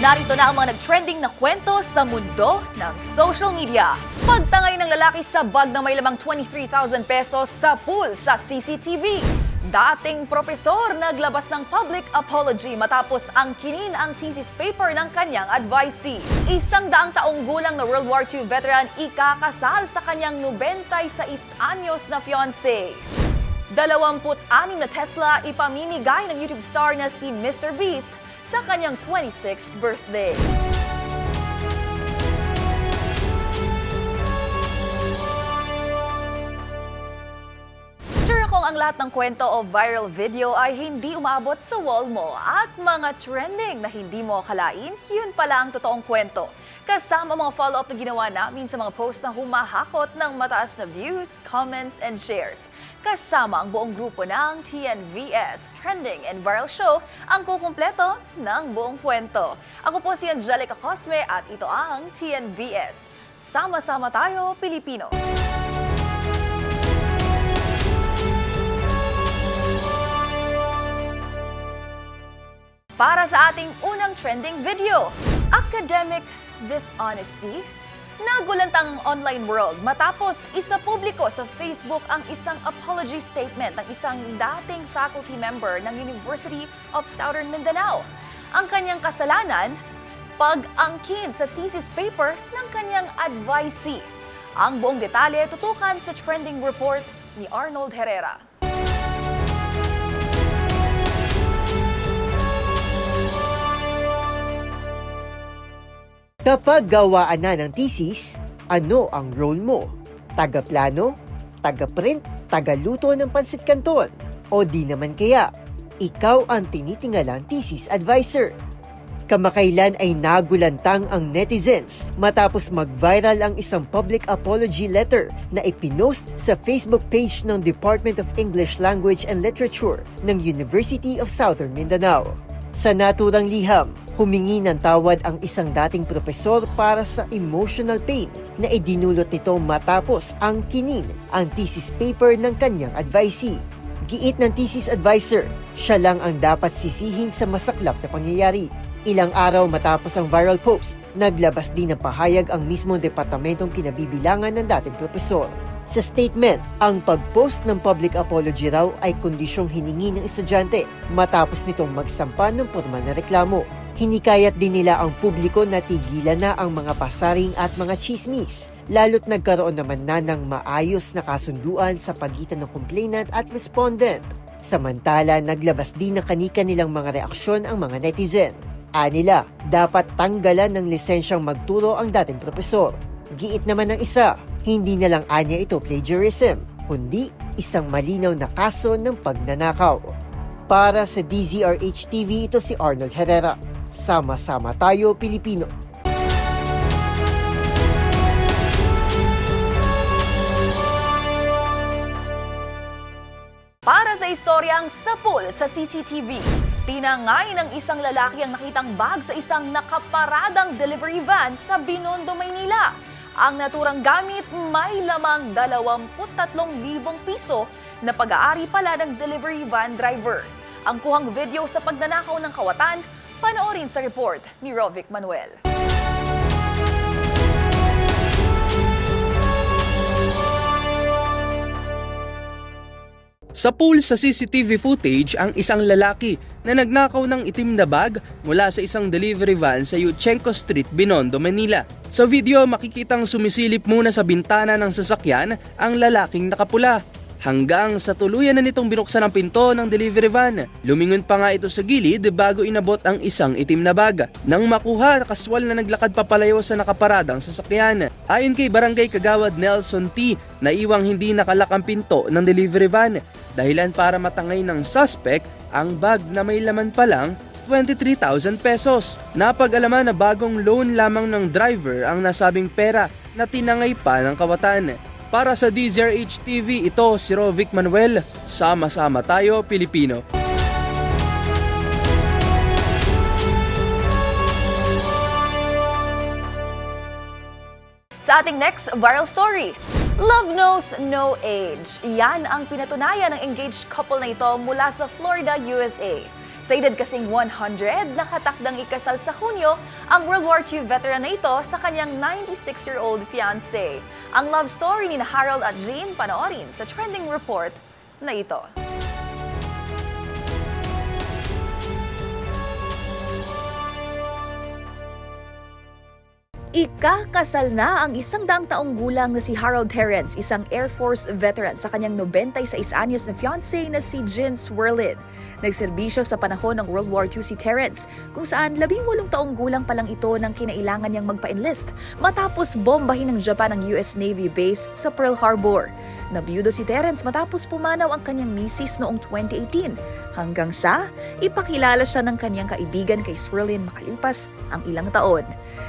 Narito na ang mga nag-trending na kwento sa mundo ng social media. Pagtangay ng lalaki sa bag na may lamang 23,000 pesos sa pool sa CCTV. Dating propesor naglabas ng public apology matapos ang kinin ang thesis paper ng kanyang advisee. Isang daang taong gulang na World War II veteran ikakasal sa kanyang 96 anyos na fiancé. 26 na Tesla ipamimigay ng YouTube star na si Mr. Beast sa kanyang 26th birthday. Sure akong ang lahat ng kwento o viral video ay hindi umaabot sa wall mo at mga trending na hindi mo akalain, yun pala ang totoong kwento. Kasama mga follow-up na ginawa namin sa mga post na humahakot ng mataas na views, comments, and shares. Kasama ang buong grupo ng TNVS Trending and Viral Show ang kukumpleto ng buong kwento. Ako po si Angelica Cosme at ito ang TNVS. Sama-sama tayo, Pilipino! Para sa ating unang trending video, Academic Dishonesty. Nagulantang online world matapos isa publiko sa Facebook ang isang apology statement ng isang dating faculty member ng University of Southern Mindanao. Ang kanyang kasalanan, pag-angkin sa thesis paper ng kanyang advisee. Ang buong detalye tutukan sa trending report ni Arnold Herrera. Kapag gawaan na ng thesis, ano ang role mo? Taga-plano? Taga-print? Taga-luto ng pansit canton? O di naman kaya, ikaw ang tinitingalang thesis advisor? Kamakailan ay nagulantang ang netizens matapos mag-viral ang isang public apology letter na ipinost sa Facebook page ng Department of English Language and Literature ng University of Southern Mindanao. Sa naturang liham, humingi ng tawad ang isang dating propesor para sa emotional pain na idinulot nito matapos ang kinin ang thesis paper ng kanyang advisee. Giit ng thesis advisor, siya lang ang dapat sisihin sa masaklap na pangyayari. Ilang araw matapos ang viral post, naglabas din ng pahayag ang mismong departamentong kinabibilangan ng dating propesor. Sa statement, ang pag-post ng public apology raw ay kondisyong hiningi ng estudyante matapos nitong magsampa ng formal na reklamo. Hinikayat din nila ang publiko na tigilan na ang mga pasaring at mga chismis, lalo't nagkaroon naman na ng maayos na kasunduan sa pagitan ng complainant at respondent. Samantala, naglabas din ng kanika nilang mga reaksyon ang mga netizen. Anila, dapat tanggalan ng lisensyang magturo ang dating propesor. Giit naman ng isa, hindi na lang anya ito plagiarism, kundi isang malinaw na kaso ng pagnanakaw. Para sa DZRH TV, ito si Arnold Herrera. Sama-sama tayo, Pilipino. Para sa istoryang sapul sa CCTV, tinangay ng isang lalaki ang nakitang bag sa isang nakaparadang delivery van sa Binondo, Maynila. Ang naturang gamit may lamang 23,000 piso na pag-aari pala ng delivery van driver. Ang kuhang video sa pagnanakaw ng kawatan, panoorin sa report ni Rovic Manuel. Sa pool sa CCTV footage ang isang lalaki na nagnakaw ng itim na bag mula sa isang delivery van sa Yuchenko Street, Binondo, Manila. Sa video makikitang sumisilip muna sa bintana ng sasakyan ang lalaking nakapula hanggang sa tuluyan na nitong binuksan ang pinto ng delivery van. Lumingon pa nga ito sa gilid bago inabot ang isang itim na bag. Nang makuha, kaswal na naglakad papalayo sa nakaparadang sasakyan. Ayon kay Barangay Kagawad Nelson T, naiwang hindi nakalak ang pinto ng delivery van. Dahilan para matangay ng suspect ang bag na may laman pa lang 23,000 pesos. Napag-alaman na bagong loan lamang ng driver ang nasabing pera na tinangay pa ng kawatan. Para sa DZRH TV, ito si Rovic Manuel. Sama-sama tayo, Pilipino. Sa ating next viral story, Love knows no age. Yan ang pinatunayan ng engaged couple na ito mula sa Florida, USA. Sa edad kasing 100, nakatakdang ikasal sa Hunyo ang World War II veteran na ito sa kanyang 96-year-old fiancé. Ang love story ni Harold at Jean panoorin sa trending report na ito. Ikakasal na ang isang daang taong gulang na si Harold Terrence, isang Air Force veteran sa kanyang 96 anyos na fiancé na si Jean Swerlin. Nagserbisyo sa panahon ng World War II si Terrence, kung saan labing walong taong gulang pa lang ito nang kinailangan niyang magpa-enlist matapos bombahin ng Japan ang US Navy base sa Pearl Harbor. Nabiyudo si Terrence matapos pumanaw ang kanyang misis noong 2018 hanggang sa ipakilala siya ng kanyang kaibigan kay Swerlin makalipas ang ilang taon.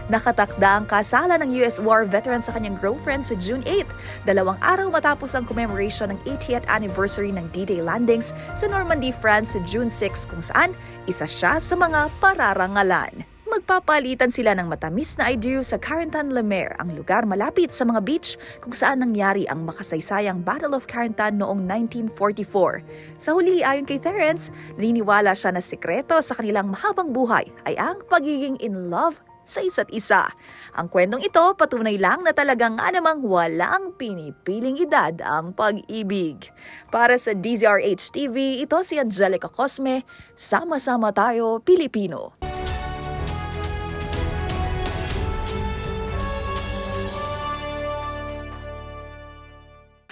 Nakatakda ang kasalan ng US War veteran sa kanyang girlfriend sa June 8, dalawang araw matapos ang commemoration ng 80th anniversary ng D-Day landings sa Normandy, France sa June 6 kung saan isa siya sa mga pararangalan. Magpapalitan sila ng matamis na ideyo sa Carentan-le-Mer, ang lugar malapit sa mga beach kung saan nangyari ang makasaysayang Battle of Carentan noong 1944. Sa huli, ayon kay Terence, naniniwala siya na sikreto sa kanilang mahabang buhay ay ang pagiging in love sa isa't isa. Ang kwentong ito patunay lang na talagang nga namang walang pinipiling edad ang pag-ibig. Para sa DZRH TV, ito si Angelica Cosme. Sama-sama tayo, Pilipino.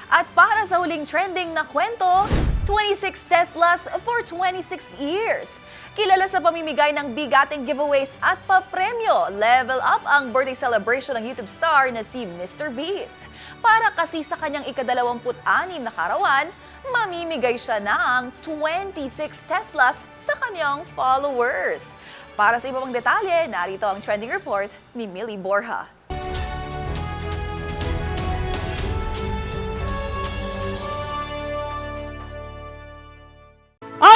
At para sa huling trending na kwento, 26 Teslas for 26 years. Kilala sa pamimigay ng bigating giveaways at papremyo, level up ang birthday celebration ng YouTube star na si Mr. Beast. Para kasi sa kanyang ikadalawamput-anim na karawan, mamimigay siya ng 26 Teslas sa kanyang followers. Para sa iba pang detalye, narito ang trending report ni Millie Borja.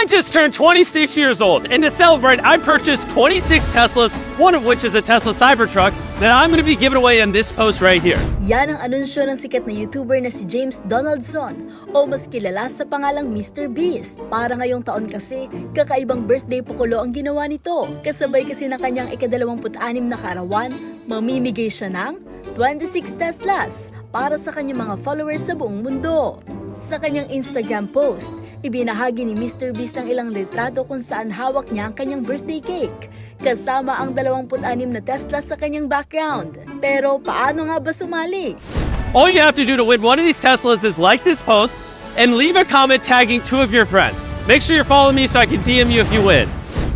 I just turned 26 years old, and to celebrate, I purchased 26 Teslas, one of which is a Tesla Cybertruck that I'm going to be giving away in this post right here. Yan ang anunsyo ng sikat na YouTuber na si James Donaldson o mas kilala sa pangalang Mr. Beast. Para ngayong taon kasi, kakaibang birthday pukulo ang ginawa nito. Kasabay kasi ng kanyang ikadalawamput-anim na karawan, mamimigay siya ng 26 Teslas para sa kanyang mga followers sa buong mundo. Sa kanyang Instagram post, ibinahagi ni Mr. Beast ang ilang litrato kung saan hawak niya ang kanyang birthday cake, kasama ang 26 na Tesla sa kanyang background. Pero paano nga ba sumali? All you have to do to win one of these Teslas is like this post and leave a comment tagging two of your friends. Make sure you're following me so I can DM you if you win.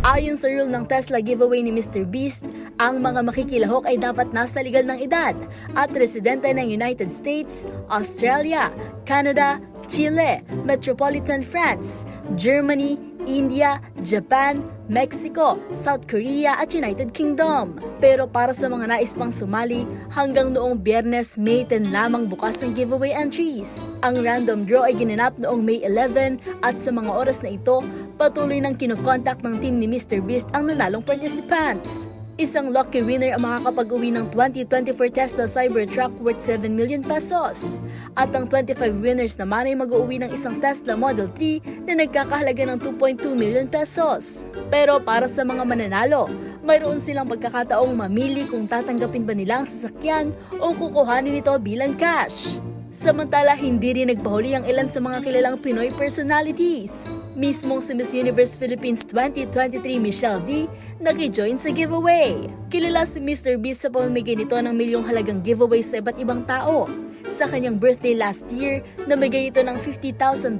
Ayon sa rule ng Tesla giveaway ni Mr. Beast, ang mga makikilahok ay dapat nasa legal ng edad at residente ng United States, Australia, Canada, Chile, Metropolitan France, Germany, India, Japan, Mexico, South Korea at United Kingdom. Pero para sa mga nais pang sumali, hanggang noong biyernes May 10 lamang bukas ang giveaway entries. Ang random draw ay ginanap noong May 11 at sa mga oras na ito, patuloy nang kinokontak ng team ni Mr. Beast ang nanalong participants. Isang lucky winner ang makakapag-uwi ng 2024 Tesla Cybertruck worth 7 million pesos. At ang 25 winners naman ay mag-uwi ng isang Tesla Model 3 na nagkakahalaga ng 2.2 million pesos. Pero para sa mga mananalo, mayroon silang pagkakataong mamili kung tatanggapin ba nila ang sasakyan o kukuhanin ito bilang cash. Samantala, hindi rin nagpahuli ang ilan sa mga kilalang Pinoy personalities. Mismong si Miss Universe Philippines 2023 Michelle D nakijoin sa giveaway. Kilala si Mr. Beast sa pamamigay nito ng milyong halagang giveaway sa iba't ibang tao. Sa kanyang birthday last year, namigay ito ng $50,000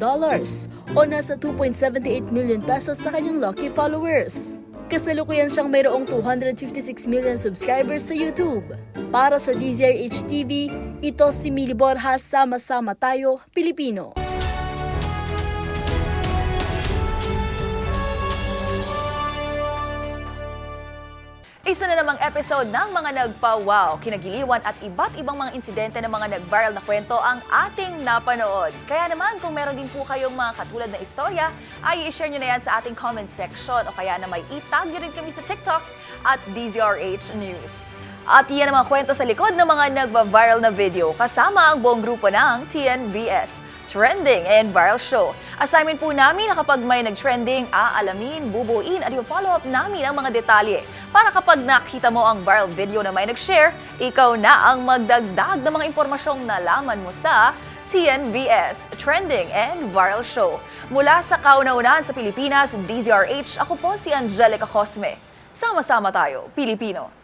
o nasa 2.78 million pesos sa kanyang lucky followers. Kasalukuyan siyang mayroong 256 million subscribers sa YouTube. Para sa DZRH TV, ito si Mili Borjas, Sama-sama Tayo, Pilipino. Isa na namang episode ng mga nagpa-wow, kinagiliwan at iba't ibang mga insidente ng mga nag-viral na kwento ang ating napanood. Kaya naman kung meron din po kayong mga katulad na istorya, ay i-share nyo na yan sa ating comment section o kaya na may itag nyo rin kami sa TikTok at DZRH News. At iyan ang mga kwento sa likod ng mga nagba-viral na video kasama ang buong grupo ng TNBS. Trending and Viral Show. Assignment po namin na kapag may nag-trending, aalamin, bubuin at i-follow up namin ang mga detalye. Para kapag nakita mo ang viral video na may nag-share, ikaw na ang magdagdag ng mga impormasyong nalaman mo sa TNVS, Trending and Viral Show. Mula sa kauna-unahan sa Pilipinas, DZRH, ako po si Angelica Cosme. Sama-sama tayo, Pilipino.